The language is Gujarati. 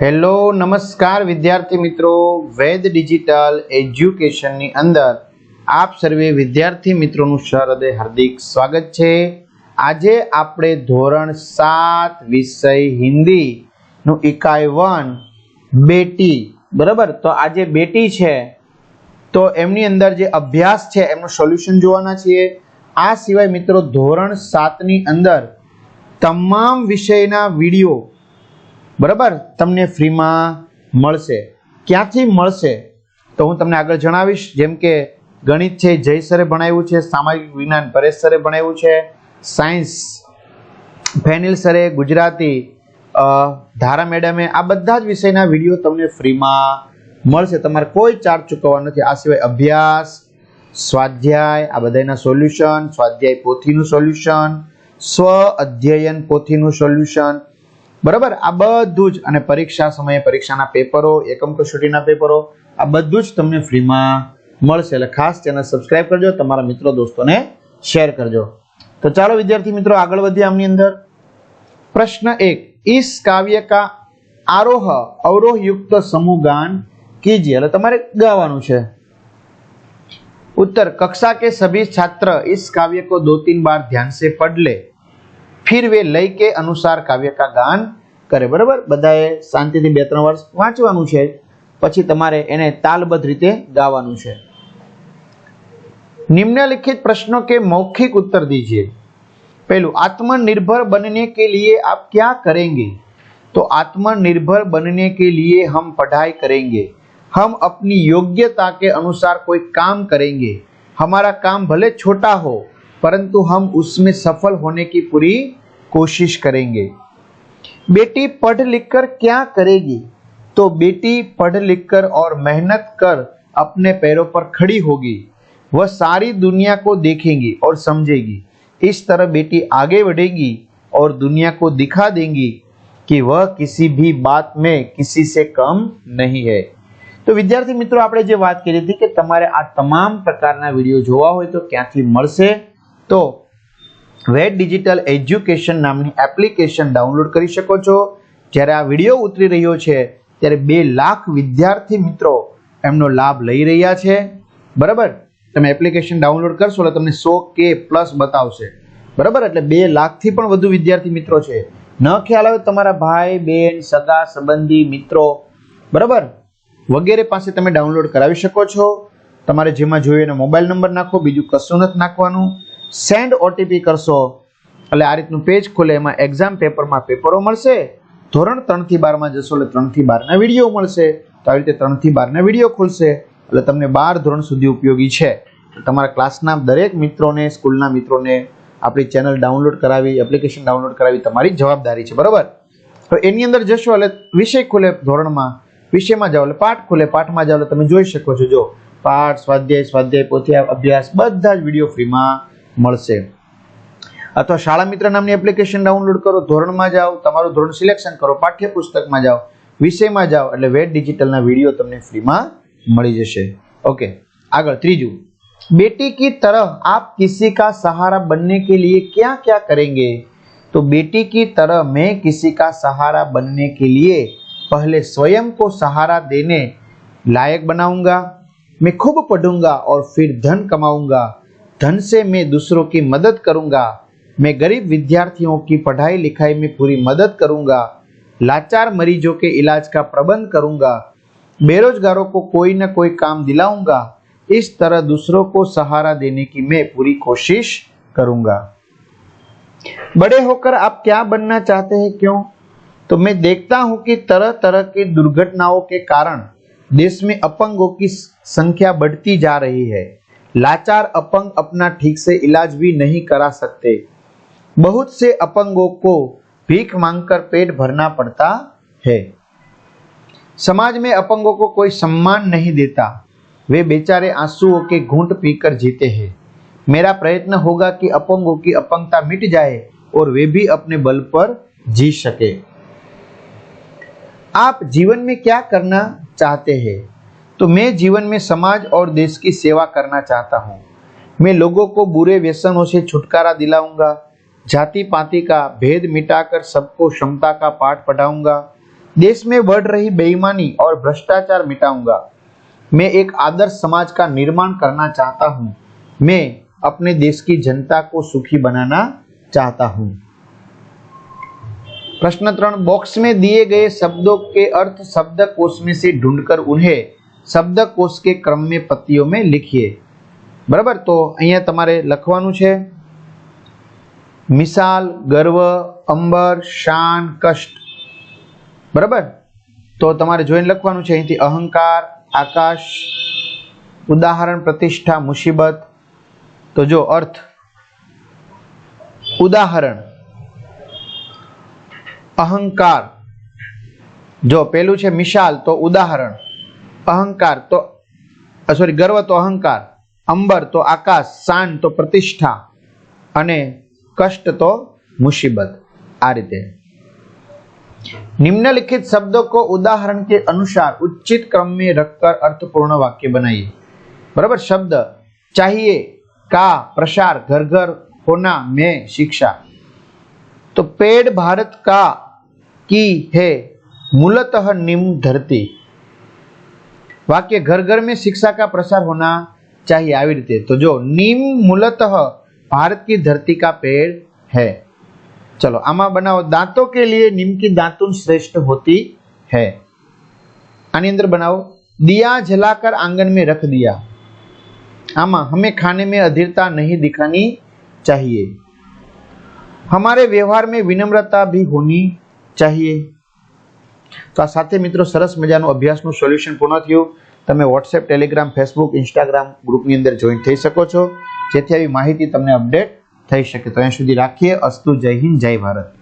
હેલો, નમસ્કાર વિદ્યાર્થી મિત્રો. વેદ ડિજિટલ એજ્યુકેશનની અંદર આપ સર્વે વિદ્યાર્થી મિત્રોનું સહૃદય હાર્દિક સ્વાગત છે. આજે આપણે ધોરણ સાત વિષય હિન્દીનું ઇકાઈ વન બેટી, બરાબર? તો આજે બેટી છે. તો એમની અંદર જે અભ્યાસ છે, એમનું સોલ્યુશન જોવાના છીએ. આ સિવાય મિત્રો ધોરણ સાતની અંદર તમામ વિષયના વીડિયો બરાબર? તમને ફ્રીમાં મળશે. ક્યાંથી મળશે? તો હું તમને આગળ જણાવીશ. જેમ કે ગણિત છે, જય સરે ભણાવ્યું છે, સામાજિક વિજ્ઞાન પરેશ સરે ભણાવ્યું છે, સાયન્સ ફેનિલ સરે, ગુજરાતી ધારા મેડમે, આ બધા જ વિષયના વીડિયો તમને ફ્રીમાં મળશે. તમારે કોઈ ચાર્જ ચૂકવવાનો નથી. આ સિવાય અભ્યાસ, સ્વાધ્યાય, આ બધાના સોલ્યુશન, સ્વાધ્યાય પોથીનું સોલ્યુશન, સ્વ અધ્યયન પોથીનું સોલ્યુશન બરાબર? આ બધું જ, અને પરીક્ષા સમયે પરીક્ષાના પેપરો, એકમ કસોટીના પેપરો, આ બધું જ તમને ફ્રીમાં મળશે. એટલે ખાસ ચેનલ સબસ્ક્રાઇબ કરજો, તમારા મિત્રો દોસ્તોને શેર કરજો. તો ચાલો વિદ્યાર્થી મિત્રો, આગળ વધીએ આમની અંદર. પ્રશ્ન એક. ઈસ કાવ્ય કા આરોહ અવરોહ યુક્ત સમૂહ ગાન કીજીએ. એટલે તમારે ગાવાનું છે. ઉત્તર. કક્ષા કે સભી છાત્ર ઈસ કાવ્ય કો દો તીન બાર ધ્યાન સે પડ લે. फिर वे લય કે અનુસાર કાવ્ય કા ગાન કરે બરાબર બધાએ શાંતિથી બે ત્રણ વર્ષ વાંચવાનું છે પછી તમારે એને તાલબદ્ધ રીતે ગાવાનું છે निम्नलिखित प्रश्नों के मौखिक उत्तर दीजिए पहलू आत्मनिर्भर बनने के लिए आप क्या करेंगे तो आत्मनिर्भर बनने के लिए हम पढ़ाई करेंगे हम अपनी योग्यता के अनुसार कोई काम करेंगे हमारा काम भले छोटा हो परंतु हम उसमें सफल होने की पूरी कोशिश करेंगे बेटी पढ़ लिख कर क्या करेगी तो बेटी पढ़ लिख कर और मेहनत कर अपने पैरों पर खड़ी होगी वह सारी दुनिया को देखेंगी और समझेगी इस तरह बेटी आगे बढ़ेगी और दुनिया को दिखा देंगी कि वह किसी भी बात में किसी से कम नहीं है તો વિદ્યાર્થી મિત્રો આપણે જે વાત કરી હતી કે તમારે આ તમામ પ્રકારના વિડીયો જોવા હોય તો ક્યાંથી મળશે તો વેટ ડિજિટલ એજ્યુકેશન નામની એપ્લિકેશન ડાઉનલોડ કરી શકો છો. જ્યારે આ વીડિયો ઉતરી રહ્યો છે, ત્યારે બે લાખ વિદ્યાર્થી મિત્રો એમનો લાભ લઈ રહ્યા છે. બરાબર? તમે એપ્લિકેશન ડાઉનલોડ કરશો એટલે તમને સો કે પ્લસ બતાવશે. બરાબર? એટલે બે લાખથી પણ વધુ વિદ્યાર્થી મિત્રો છે. ન ખ્યાલ આવે તમારા ભાઈ, બેન, સગા, સંબંધી, મિત્રો. બરાબર? વગેરે પાસે તમે ડાઉનલોડ કરાવી શકો છો. તમારે જેમાં જોઈએ એનો મોબાઈલ નંબર નાખો, બીજું કશું નથી નાખવાનું. સેન્ડ ઓટીપી કરશો. એટલે આ રીતનું પેજ ખુલે, એમાં એક્ઝામ પેપરમાં પેપરો મળશે. ધોરણ ત્રણથી બારમાં જશો એટલે ત્રણથી બારના વીડિયો મળશે. તો આવી રીતે ત્રણથી બારના વીડિયો ખુલશે. એટલે તમને બાર ધોરણ સુધી ઉપયોગી છે. તમારા ક્લાસના દરેક મિત્રોને, સ્કૂલના મિત્રોને આપણી ચેનલ ડાઉનલોડ કરાવી, એપ્લિકેશન ડાઉનલોડ કરાવી, તમારી જવાબદારી છે, બરાબર? તો એની અંદર જશો એટલે વિષય ખુલે ધોરણમાં. વિષયમાં જાઓ એટલે પાઠ ખુલે, પાઠમાં જાઓ એટલે તમે જોઈ શકો છો, જો પાઠ, સ્વાધ્યાય સ્વાધ્યાય પોથી અભ્યાસ, બધા જ વીડિયો ફ્રીમાં મળશે અથવા શાળા મિત્ર નામની એપ્લિકેશન ડાઉનલોડ કરો ધોરણમાં જાઓ તમારું ધોરણ સિલેક્શન કરો પાઠ્યપુસ્તકમાં જાઓ વિષયમાં જાઓ એટલે વેદ ડિજિટલના વિડીયો તમને ફ્રીમાં મળી જશે ઓકે આગળ ત્રીજું बेटी की तरह आप किसी का सहारा बनने के लिए क्या क्या करेंगे तो बेटी की तरह मैं किसी का सहारा बनने के लिए पहले स्वयं को सहारा देने लायक बनाऊंगा मैं खूब पढ़ूंगा और फिर धन कमाऊंगा धन से मैं दूसरों की मदद करूँगा। मैं गरीब विद्यार्थियों की पढ़ाई लिखाई में पूरी मदद करूँगा। लाचार मरीजों के इलाज का प्रबंध करूँगा। बेरोजगारों को कोई न कोई काम दिलाऊँगा। इस तरह दूसरों को सहारा देने की मैं पूरी कोशिश करूँगा। बड़े होकर आप क्या बनना चाहते हैं, क्यों? तो मैं देखता हूँ कि तरह तरह की दुर्घटनाओं के कारण देश में अपंगों की संख्या बढ़ती जा रही है। लाचार अपंग अपना ठीक से इलाज भी नहीं करा सकते। बहुत से अपंगों को भीख मांगकर पेट भरना पड़ता है। समाज में अपंगों को कोई सम्मान नहीं देता। वे बेचारे आंसुओं के घूंट पीकर जीते हैं। मेरा प्रयत्न होगा कि अपंगों की अपंगता मिट जाए और वे भी अपने बल पर जी सके। आप जीवन में क्या करना चाहते हैं? तो मैं जीवन में समाज और देश की सेवा करना चाहता हूँ। मैं लोगों को बुरे व्यसनों से छुटकारा दिलाऊँगा जाति पाति का भेद मिटाकर सबको क्षमता का पाठ पढ़ाऊँगा, देश में बढ़ रही बेईमानी और भ्रष्टाचार मिटाऊँगा। मैं एक आदर्श समाज का निर्माण करना चाहता हूँ। मैं अपने देश की जनता को सुखी बनाना चाहता हूँ। प्रश्न त्रण बॉक्स में दिए गए शब्दों के अर्थ शब्द कोश में से ढूंढकर उन्हें શબ્દકોશ કે ક્રમ મેં મેં લીખીએ. બરાબર? તો અહીંયા તમારે લખવાનું છે, મિસાલ, ગર્વ, અંબર, શાન, કષ્ટ. બરાબર? તો તમારે જોઈને લખવાનું છે, અહીંથી અહંકાર, આકાશ, ઉદાહરણ, પ્રતિષ્ઠા, મુસીબત. તો જો અર્થ, ઉદાહરણ, અહંકાર. જો પેલું છે મિશાલ તો ઉદાહરણ. અહંકાર તો સોરી ગર્વ તો અહંકાર અંબર તો આકાશ શાન તો પ્રતિષ્ઠા અને કષ્ટ તો मुसीबत आ रीते निम्नलिखित शब्दों को उदाहरण के अनुसार उचित क्रम में रखकर अर्थपूर्ण वाक्य बनाइए बराबर शब्द चाहिए का प्रसार घर घर होना में शिक्षा तो पेड़ भारत का की है मूलतः निम्न धरती वाक्य घर घर में शिक्षा का प्रसार होना चाहिए આવી રીતે તો જો નીમ मूलतः भारत की धरती का पेड़ है चलो आमा बनाओ दांतों के लिए नीम की दातुन श्रेष्ठ होती है आनी अंदर बनाओ दिया जलाकर आंगन में रख दिया आमा हमें खाने में अधीरता नहीं दिखानी चाहिए हमारे व्यवहार में विनम्रता भी होनी चाहिए તો આ સાથે મિત્રો સરસ મજાનું અભ્યાસનું સોલ્યુશન પૂર્ણ થયું. તમે વોટ્સએપ ટેલિગ્રામ ફેસબુક ઇન્સ્ટાગ્રામ ગ્રુપની અંદર જોઈન થઈ શકો છો. જેથી આવી માહિતી તમને અપડેટ થઈ શકે. તો અહીં સુધી રાખીએ. અસ્તુ જય હિન્દ, જય ભારત.